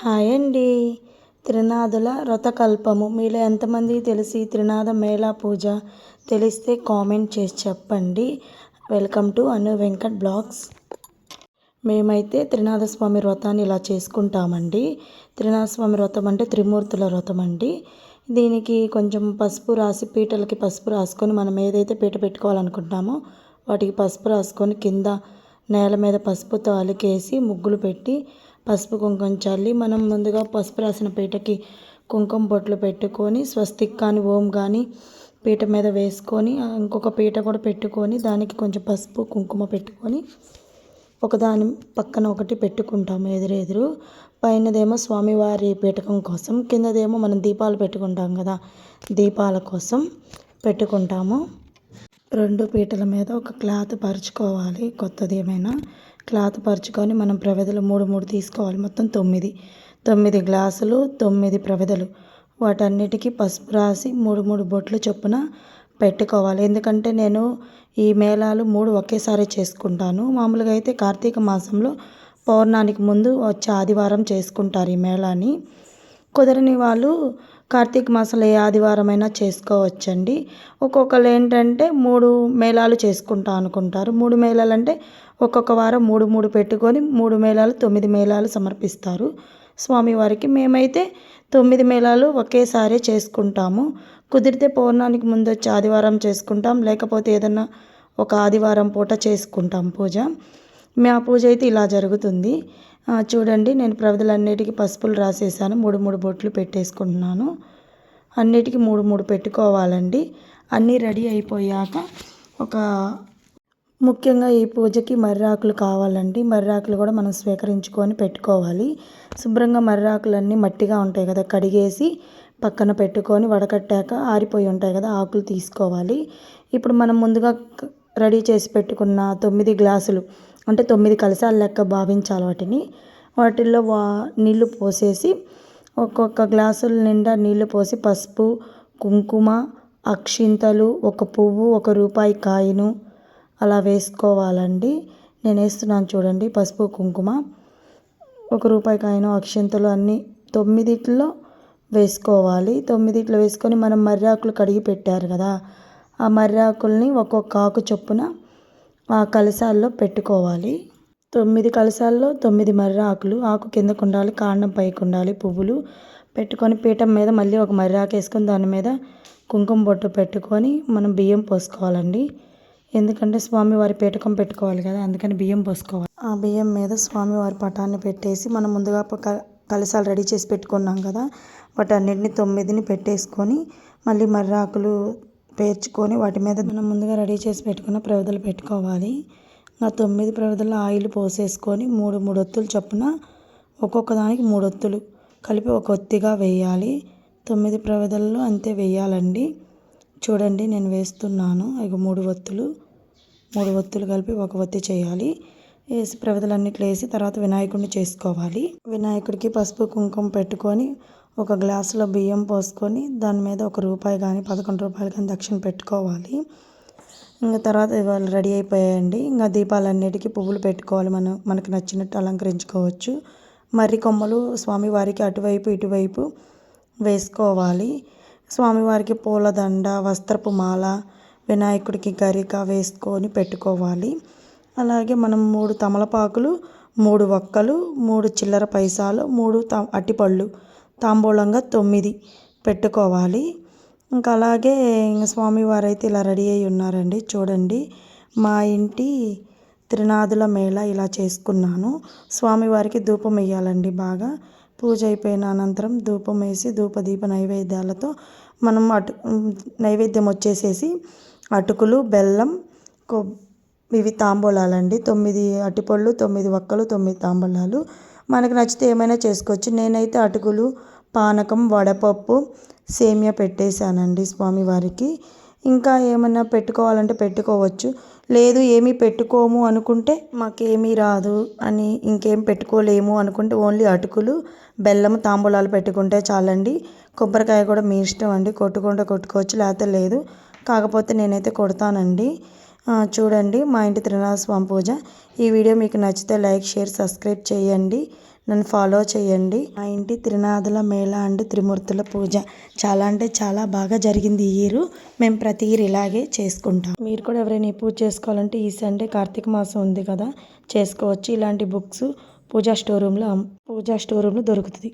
Hi అండి త్రినాథుల వ్రతకల్పము మీలో ఎంతమంది తెలిసి త్రినాథ మేళా పూజ తెలిస్తే కామెంట్ చేసి చెప్పండి. Welcome to Anu Venkat blogs. మేమైతే త్రినాథస్వామి వ్రతాన్ని ఇలా చేసుకుంటామండి. త్రినాథస్వామి వ్రతం అంటే త్రిమూర్తుల వ్రతం అండి. దీనికి కొంచెం పసుపు రాసి పీటలకి పసుపు రాసుకొని మనం ఏదైతే పీట పెట్టుకోవాలనుకుంటామో వాటికి పసుపు రాసుకొని కింద నేల మీద పసుపుతో అలికేసి ముగ్గులు పెట్టి పసుపు కుంకుమ చల్లి మనం ముందుగా పసుపు రాసిన పీటకి కుంకుమ బొట్లు పెట్టుకొని స్వస్తిక్ కానీ ఓం కానీ పీట మీద వేసుకొని ఇంకొక పీట కూడా పెట్టుకొని దానికి కొంచెం పసుపు కుంకుమ పెట్టుకొని ఒకదాని పక్కన ఒకటి పెట్టుకుంటాము ఎదురెదురు పైనదేమో స్వామివారి పీఠకం కోసం కిందదేమో మనం దీపాలు పెట్టుకుంటాం కదా దీపాల కోసం పెట్టుకుంటాము. రెండు పీటల మీద ఒక క్లాత్ పరుచుకోవాలి కొత్తది ఏమైనా. క్లాత్ పరుచుకొని మనం ప్రవెదలు మూడు మూడు తీసుకోవాలి. మొత్తం తొమ్మిది. తొమ్మిది గ్లాసులు తొమ్మిది ప్రవెదలు. వాటన్నిటికీ పసుపు రాసి మూడు మూడు బొట్లు చొప్పున పెట్టుకోవాలి. ఎందుకంటే నేను ఈ మేళాలు మూడు ఒకేసారి చేసుకుంటాను. మామూలుగా అయితే కార్తీక మాసంలో పౌర్ణానికి ముందు వచ్చే ఆదివారం చేసుకుంటారు ఈ మేళాని. కుదరని వాళ్ళు కార్తీక మాసంలో ఏ ఆదివారమైనా చేసుకోవచ్చండి. ఒక్కొక్కరు ఏంటంటే మూడు మేళాలు చేసుకుంటా అనుకుంటారు. మూడు మేళాలు అంటే ఒక్కొక్క వారం మూడు మూడు పెట్టుకొని మూడు మేళాలు తొమ్మిది మేళాలు సమర్పిస్తారు. స్వామివారికి మేమైతే తొమ్మిది మేళాలు ఒకేసారి చేసుకుంటాము. కుదిరితే పౌర్ణానికి ముందు వచ్చి ఆదివారం చేసుకుంటాం. లేకపోతే ఏదన్నా ఒక ఆదివారం పూట చేసుకుంటాం పూజ. మా పూజ అయితే ఇలా జరుగుతుంది. చూడండి నేను ప్రవదలన్నిటికీ పసుపులు రాసేసాను. మూడు మూడు బొట్లు పెట్టేసుకుంటున్నాను. అన్నిటికీ మూడు మూడు పెట్టుకోవాలండి. అన్నీ రెడీ అయిపోయాక ఒక ముఖ్యంగా ఈ పూజకి మర్రాకులు కావాలండి. మర్రాకులు కూడా మనం స్వీకరించుకొని పెట్టుకోవాలి. శుభ్రంగా మర్రాకులన్నీ మట్టిగా ఉంటాయి కదా కడిగేసి పక్కన పెట్టుకొని వడకట్టాక ఆరిపోయి ఉంటాయి కదా ఆకులు తీసుకోవాలి. ఇప్పుడు మనం ముందుగా రెడీ చేసి పెట్టుకున్న తొమ్మిది గ్లాసులు అంటే తొమ్మిది కలశాల లెక్క భావించాలి వాటిని. వాటిల్లో వా నీళ్ళు పోసేసి ఒక్కొక్క గ్లాసుల నిండా నీళ్ళు పోసి పసుపు కుంకుమ అక్షింతలు ఒక పువ్వు ఒక రూపాయి కాయను అలా వేసుకోవాలండి. నేను వేస్తున్నాను చూడండి పసుపు కుంకుమ ఒక రూపాయి కాయను అక్షింతలు అన్నీ తొమ్మిదిట్లో వేసుకోవాలి. తొమ్మిదిట్లో వేసుకొని మనం మర్రాకులు కడిగి పెట్టారు కదా ఆ మర్రాకుల్ని ఒక్కొక్క ఆకు చొప్పున ఆ కలశాల్లో పెట్టుకోవాలి. తొమ్మిది కలశాల్లో తొమ్మిది మర్రి ఆకులు ఆకు కిందకు ఉండాలి కాండం పైకి ఉండాలి పువ్వులు పెట్టుకొని పీఠం మీద మళ్ళీ ఒక మర్రి ఆకు వేసుకొని దాని మీద కుంకుమ బొట్టు పెట్టుకొని మనం బియ్యం పోసుకోవాలండి. ఎందుకంటే స్వామివారి పీఠకం పెట్టుకోవాలి కదా అందుకని బియ్యం పోసుకోవాలి. ఆ బియ్యం మీద స్వామివారి పటాన్ని పెట్టేసి మనం ముందుగా కలశాలు రెడీ చేసి పెట్టుకున్నాం కదా వాటన్నిటిని తొమ్మిదిని పెట్టేసుకొని మళ్ళీ మర్రాకులు పేర్చుకొని వాటి మీద మనం ముందుగా రెడీ చేసి పెట్టుకున్న ప్రవదలు పెట్టుకోవాలి. ఆ తొమ్మిది ప్రవదలు ఆయిల్ పోసేసుకొని మూడు మూడు ఒత్తులు చొప్పున ఒక్కొక్క దానికి మూడు ఒత్తులు కలిపి ఒక ఒత్తిగా వేయాలి. తొమ్మిది ప్రవదల్లో అంతే వేయాలండి. చూడండి నేను వేస్తున్నాను. ఇక మూడు ఒత్తులు. మూడు ఒత్తులు కలిపి ఒక ఒత్తి చేయాలి. వేసి ప్రవదలన్నిట్లో వేసి తర్వాత వినాయకుడిని చేసుకోవాలి. వినాయకుడికి పసుపు కుంకుమ పెట్టుకొని ఒక గ్లాసులో బియ్యం పోసుకొని దాని మీద ఒక రూపాయి కానీ పదకొండు రూపాయలు కానీ దక్షిణ పెట్టుకోవాలి. ఇంకా తర్వాత ఇవాళ రెడీ అయిపోయాయండి. ఇంకా దీపాలన్నిటికీ పువ్వులు పెట్టుకోవాలి మనం మనకు నచ్చినట్టు అలంకరించుకోవచ్చు. మర్రి కొమ్మలు స్వామివారికి అటువైపు ఇటువైపు వేసుకోవాలి. స్వామివారికి పూలదండ వస్త్రపు మాల వినాయకుడికి గరిక వేసుకొని పెట్టుకోవాలి. అలాగే మనం మూడు తమలపాకులు మూడు ఒక్కలు మూడు చిల్లర పైసాలు మూడు త అట్టిపళ్ళు తాంబూలంగా తొమ్మిది పెట్టుకోవాలి. ఇంకా అలాగే స్వామివారు అయితే ఇలా రెడీ అయి ఉన్నారండి. చూడండి మా ఇంటి త్రినాథుల మేళ ఇలా చేసుకున్నాను. స్వామివారికి ధూపం వేయాలండి బాగా. పూజ అయిపోయిన అనంతరం ధూపం వేసి ధూపదీప నైవేద్యాలతో మనం అటు నైవేద్యం వచ్చేసేసి అటుకులు బెల్లం కొ ఇవి తాంబూలాలండి. తొమ్మిది అటిపళ్ళు తొమ్మిది వక్కలు తొమ్మిది తాంబూలాలు. మనకు నచ్చితే ఏమైనా చేసుకోవచ్చు. నేనైతే అటుకులు పానకం వడపప్పు సేమియా పెట్టేశానండి స్వామివారికి ఇంకా ఏమన్నా పెట్టుకోవాలంటే పెట్టుకోవచ్చు. లేదు ఏమీ పెట్టుకోము అనుకుంటే మాకేమీ రాదు అని ఇంకేం పెట్టుకోలేము అనుకుంటే ఓన్లీ అటుకులు బెల్లం తాంబూలాలు పెట్టుకుంటే చాలండి. కొబ్బరికాయ కూడా మీ ఇష్టం అండి. కొట్టుకుంటే కొట్టుకోవచ్చు లేకపోతే లేదు. కాకపోతే నేనైతే కొడతానండి. చూడండి మా ఇంటి త్రినాథ స్వామి పూజ. ఈ వీడియో మీకు నచ్చితే లైక్ షేర్ సబ్స్క్రైబ్ చేయండి. నన్ను ఫాలో చేయండి. మా ఇంటి త్రినాథుల మేళ అండ్ త్రిమూర్తుల పూజ చాలా అంటే చాలా బాగా జరిగింది ఈ ఇయర్. మేము ప్రతి ఇయర్ ఇలాగే చేసుకుంటాం. మీరు కూడా ఎవరైనా ఈ పూజ చేసుకోవాలంటే ఈ సండే కార్తీక మాసం ఉంది కదా చేసుకోవచ్చు. ఇలాంటి బుక్స్ పూజా స్టోర్ రూమ్లో పూజా స్టోర్ రూమ్లో దొరుకుతుంది